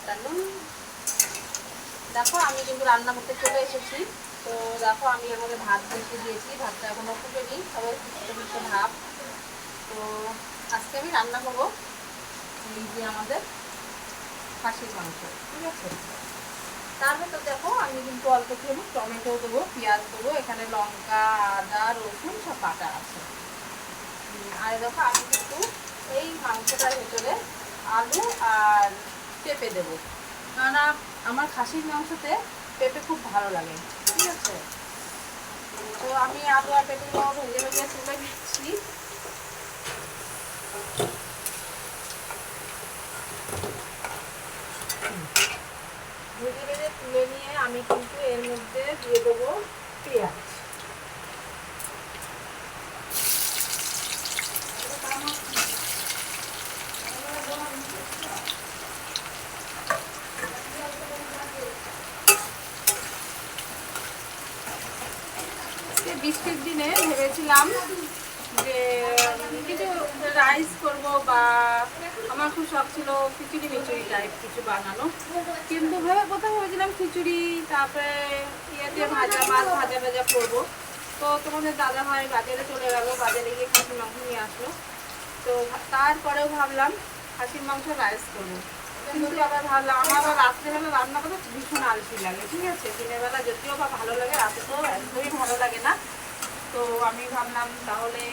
Afternoon দেখো, আমি কিন্তু রান্না করতে চলে এসেছি। তো দেখো, আমি এর ভাত বসে দিয়েছি। ভাতটা এখনও ফুটেনি, তবে ফুটতে ভাব তো আজকে আমি রান্না করব যে আমাদের খাসির মাংস, ঠিক আছে? তার ভেতর দেখো, আমি কিন্তু অল্প একটু টমেটো দেবো, পেঁয়াজ দেবো, এখানে লঙ্কা, আদা, রসুন, সব বাটা আছে। আর দেখো, আমি কিন্তু এই মাংসটার ভেতরে আলু আর পেঁপে দেবো। কেননা আমার খাসির মাংসতে পেঁপে খুব ভালো লাগে, ঠিক আছে? তো আমি আলু আর পেঁপে ভেজে ভেজে তুলে নিচ্ছি। ভেজে ভেজে তুলে নিয়ে আমি কিন্তু এর মধ্যে দিয়ে দেবো পেঁয়াজ আজকে বৃষ্টির দিনে ভেবেছিলাম যে কিছু রাইস করব বা আমার খুব শখ ছিল খিচুড়ি, মিচুড়ি টাইপ কিছু বানানো। কিন্তু ভেবে প্রথমে ভেবেছিলাম খিচুড়ি, তারপরে ইয়েতে ভাজা, মাছ ভাজা ভাজা করব। তো তোমাদের দাদা ভাই বাজারে চলে গেল, বাজারে গিয়ে খাসির মাংস নিয়ে আসলো। তো তারপরেও ভাবলাম খাসির মাংস রাইস করব। কিন্তু আবার ভাবলাম, আমার আবার রাত্রেবেলা রান্না করতে ভীষণ আলসি লাগে, ঠিক আছে? দিনের বেলা যদিও বা ভালো লাগে রাতে তো একদমই ভালো লাগে না। তো আমি ভাবলাম তাহলে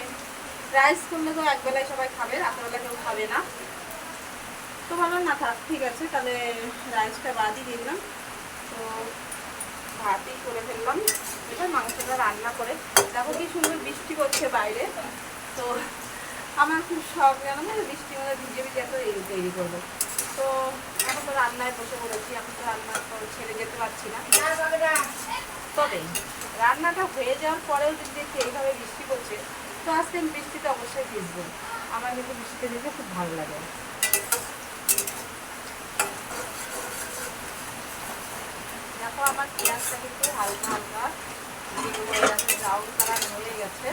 রাইস করলে তো একবেলায় সবাই খাবে, রাত্রেবেলা কেউ খাবে না। তো ভাবলাম, না থাক, ঠিক আছে, তাহলে রাইসটা বাদই দিলাম। তো ভাতই করে ফেললাম। এবার মাংসটা রান্না করে, দেখো কি সুন্দর বৃষ্টি করছে বাইরে। তো আমার খুব শখ, জানো না বৃষ্টির মধ্যে ভিজে ভিজে এত তৈরি করব। তো এখন তো রান্নায় বসে পড়েছি এখন তো রান্না ছেড়ে যেতে পারছি না। তবে রান্নাটা হয়ে যাওয়ার পরেও যদি দেখি এইভাবে বৃষ্টি করছে তো আজকে বৃষ্টিতে অবশ্যই ভিজবো। আমার কিন্তু বৃষ্টিতে ভিজতে খুব ভালো লাগে। দেখো আমার পেঁয়াজটা কিন্তু হালকা হালকা ব্রাউন কালার হয়ে গেছে।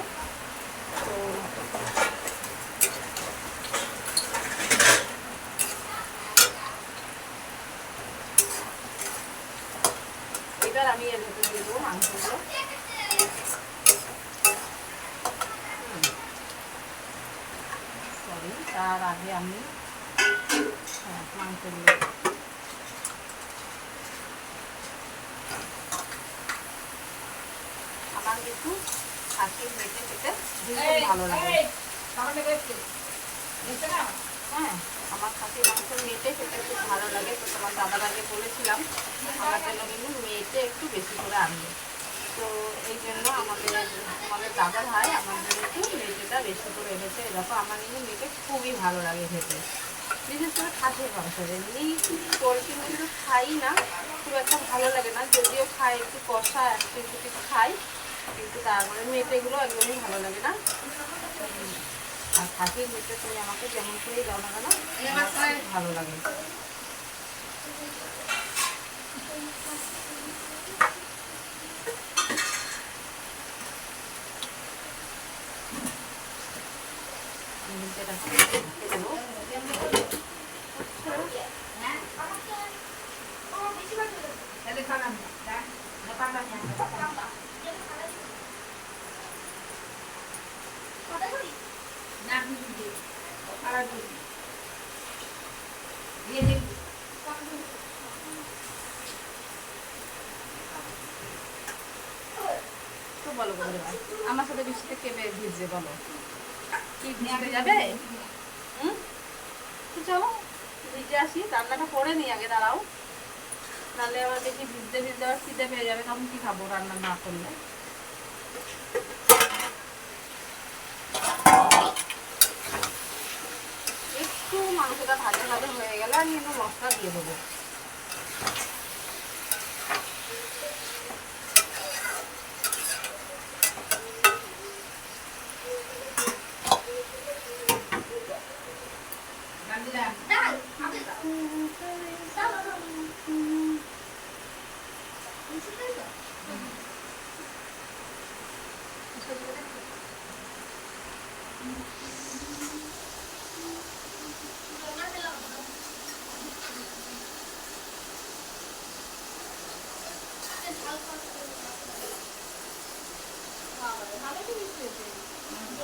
তো এবার আমি এর ভেতরে দিয়ে দেবো মাংসগুলো সরি তার আগে আমি হ্যাঁ। আমার কিন্তু খাসির মেটে খেতে ভীষণ ভালো লাগে। হ্যাঁ আমার খাসির মাংস মেটে খেতে খুব ভালো লাগে। তো তোমার দাদার আগে বলেছিলাম আমার জন্য কিন্তু মেটে একটু বেশি করে আনবে। তো এই জন্য আমাদের আমাদের দাদা ভাই আমার জন্য একটু মেটেটা করে এনেছে। এরকম আমার কিন্তু মেটে খুবই ভালো লাগে খেতে। বিশেষ করে খাসির মাংস এমনি পোলট্রি কিন্তু খাই না, খুব একটা ভালো লাগে না। যদিও খাই, একটু কষা, একটু একটু কিছু খাই, কিন্তু তারপরে মেটেগুলো একদমই ভালো লাগে না। আর খাসির মেটে তুমি আমাকে যেমন করেই দাও না কেন ভালো লাগে আমি কিন্তু এটা ঢেকে দেবো। তো বলো বন্ধুরা আমার সাথে বৃষ্টিতে কে বে- ভিজবে বলো? কি ভিজতে যাবে? চলো ভিজে আসি, রান্নাটা করে নিই আগে, দাঁড়াও। নাহলে আবার দেখি ভিজতে ভিজতে আবার খিদে পেয়ে যাবে, তখন কি খাব রান্না না করলে? একটু মাংসটা ভাজা ভাজা হয়ে গেলে আমি একটু মশলা দিয়ে দেবো।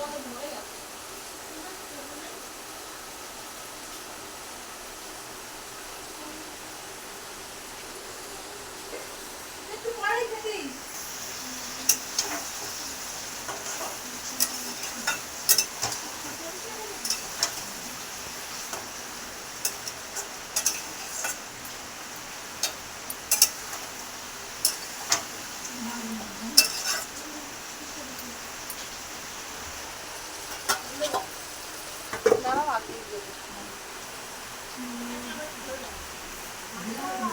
দাঁড়াও Yeah.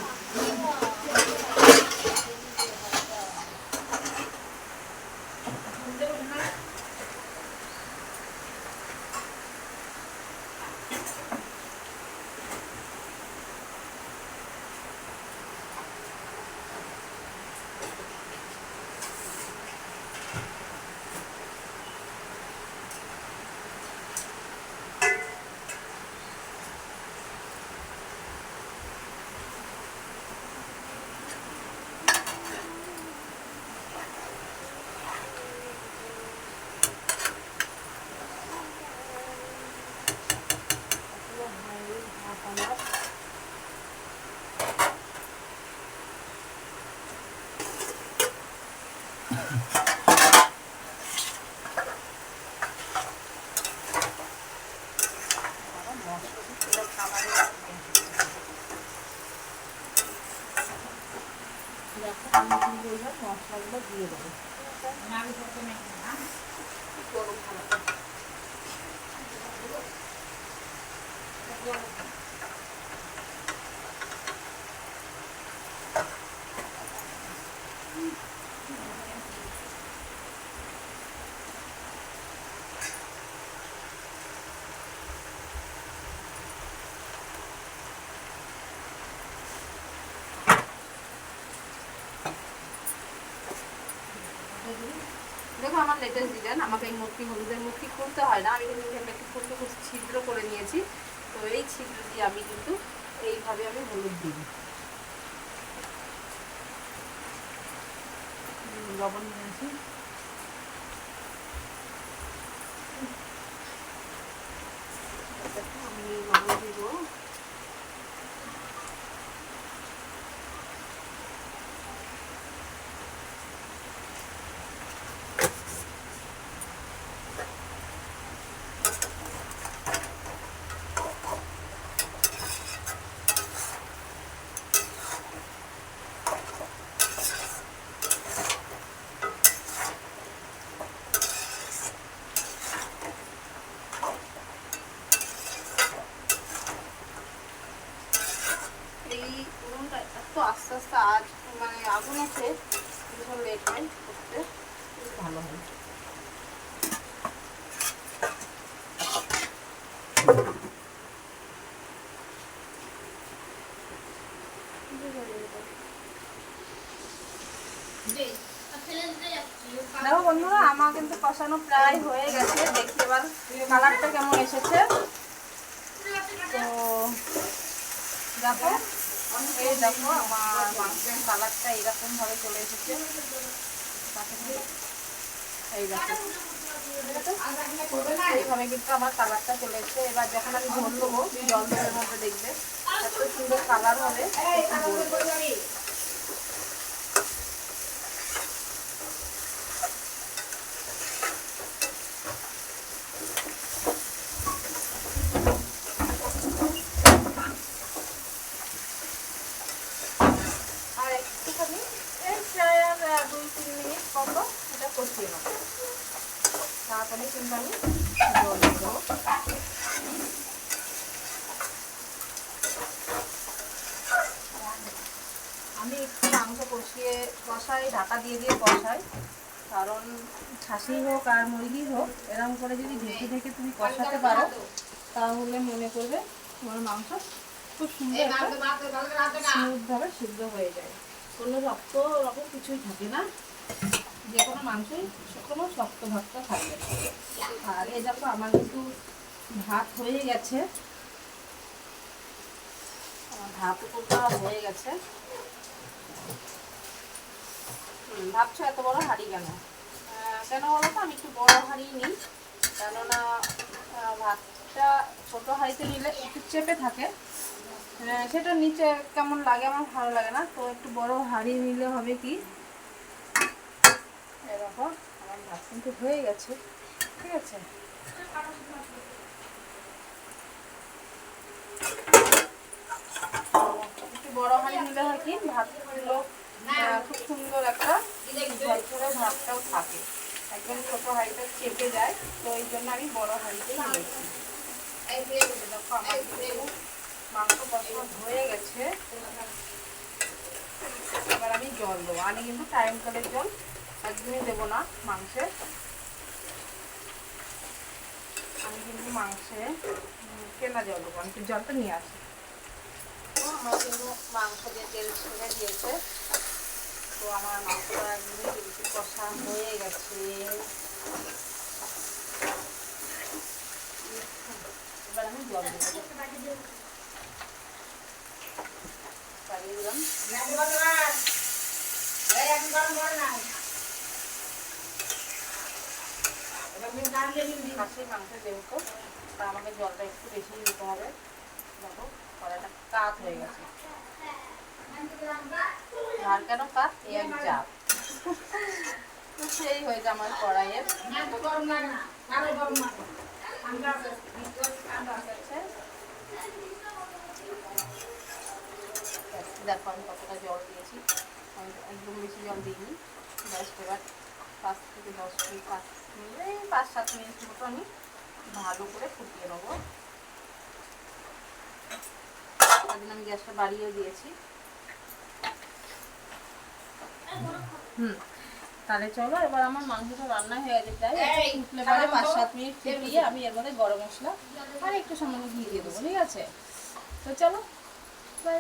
দেখো আমার লেটেস্ট ডিজাইন আমাকে এই মূর্তি, হলুদের মূর্তি খুলতে হয় না। আমি কিন্তু এখানে একটু খুব ছিদ্র করে নিয়েছি। তো এই ছিদ্র দিয়ে আমি কিন্তু এইভাবে আমি হলুদ দিই লবণ নিয়েছি দেখো, আমি লবণ দিব এই উনুনটা এত আস্তে আস্তে আজ মানে আগুন আছে ভীষণ লেট হয় করতে বেশ ভালো হয় দেখো বন্ধুরা আমার কিন্তু কষানো প্রায় হয়ে গেছে। দেখি এবার কালারটা কেমন এসেছে। তো দেখো, এই দেখো, আমার মাংসের কালারটা এইরকম ভাবে চলে এসেছে। এই দেখো। এইভাবে কিন্তু আমার কালারটা চলে এসেছে। এবার যখন আমি দেবো জল জলের মধ্যে দেখবে, এত সুন্দর কালার হবে আর একটুখানি এই প্রায় আর আহ, দুই তিন মিনিট মতো এটা কষিয়ে নেব তারপরে কিন্তু আমি জল দিয়ে দেবো আমি একটু মাংস কষিয়ে কষাই ঢাকা দিয়ে কষাই কারণ খাসি হোক আর মুরগি হোক এরকম করে যদি ঢেকে ঢেকে তুমি কষাতে পারো, তাহলে মনে করবে তোমার মাংস খুব সুন্দর স্মুথভাবে সিদ্ধ হয়ে যায়। কোনো রক্ত রকম কিছুই থাকে না। যে কোনো মাংসই কোনো শক্ত ভক্ত থাকবে আর এ দেখো আমার কিন্তু ভাত হয়ে গেছে। ভাত হয়ে গেছে। ভাবছ এত বড় হাঁড়ি কেন? কেন বলো তো, আমি একটু বড় হাঁড়ি নিই। কেননা ভাতটা ছোটো হাঁড়িতে নিলে একটু চেপে থাকে। সেটা নিচে কেমন লাগে আমার ভালো লাগে না। তো একটু বড় হাঁড়ি নিলে হবে কি? এরকম আমার ভাত কিন্তু হয়ে গেছে। ঠিক আছে? একটু বড় হাঁড়ি নিলে হয় কি? ভাতগুলো খুব সুন্দর একটা ঝরঝরে ভাতটাও থাকে। একদম ছোট হাঁড়িটা চেপে যায়, তো এই জন্য আমি বড় হাঁড়িতেই নিয়েছি। হয়ে জল দেবো। আমি কিন্তু টাইম কলের জল একদমই দেবো না মাংসে। আমি কিন্তু মাংসে কেনা জল দেবো আমি জলটা নিয়ে আসি। আমার কিন্তু মাংস দিয়ে তেল ছেড়ে দিয়েছে। আমার মাংসটা একদমই কিন্তু কষা হয়ে গেছে। এবার আমি জল খাসির মাংস যেহেতু তা আমাকে জলটা একটু বেশি দিতে হবে। দেখো কড়াইটা কাত হয়ে গেছে। কেন এই এক চাপ তো সেই হয়েছে আমার কড়াইয়ের। দেখো আমি কতটা জল দিয়েছি। আমি একদম বেশি জল দিইনি। জাস্ট এবার পাঁচ থেকে দশ মিনিট, পাঁচ মিনিট, এই পাঁচ সাত মিনিট মতো আমি ভালো করে ফুটিয়ে নেব। সেদিন আমি গ্যাসটা বাড়িয়ে দিয়েছি। হুম। তাহলে চলো এবার আমার মাংসটা রান্না হয়ে গেছে প্রায় একটু ফুটলে পরে পাঁচ সাত মিনিট ফুটিয়ে আমি এর মধ্যে গরম মশলা আর একটু সামান্য ঘি দিয়ে দেবো ঠিক আছে? তো চলো বাই